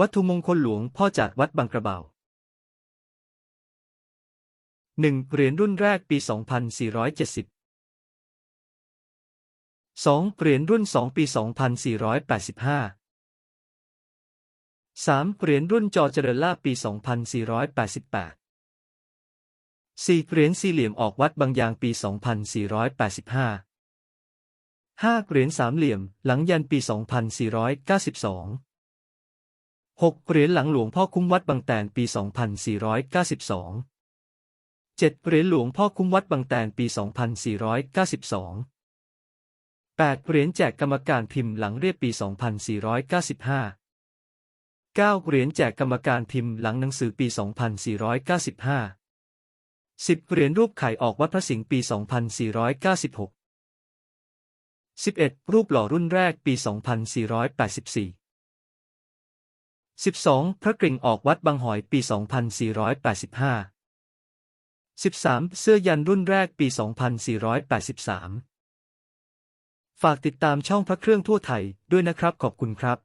วัตถุมงคลหลวงพ่อจากวัดบางกระเบา 1. เหรียญรุ่นแรกปี 2470 2. เหรียญรุ่น 2 ปี 2485 3. เหรียญรุ่นจอเจริญลาปี 2488 4. เหรียญสี่เหลี่ยมออกวัดบางยางปี 2485 5. เหรียญสามเหลี่ยมหลังยันปี 2492 6. เหรียญหลังหลวงพ่อคุ้มวัดบางแตนปี 2492 7. เหรียญหลวงพ่อคุ้มวัดบางแตนปี 2492 8. เหรียญแจกกรรมการพิมพ์หลังเรียบปี 2495 9. เหรียญแจกกรรมการพิมพ์หลังหนังสือปี 2495 10. เหรียญรูปไข่ออกวัดพระสิงห์ปี 2496 11. รูปหล่อรุ่นแรกปี 2484 12. พระกริ่งออกวัดบางหอยปี 2485 13. เสื้อยันรุ่นแรกปี 2483 ฝากติดตามช่องพระเครื่องทั่วไทยด้วยนะครับขอบคุณครับ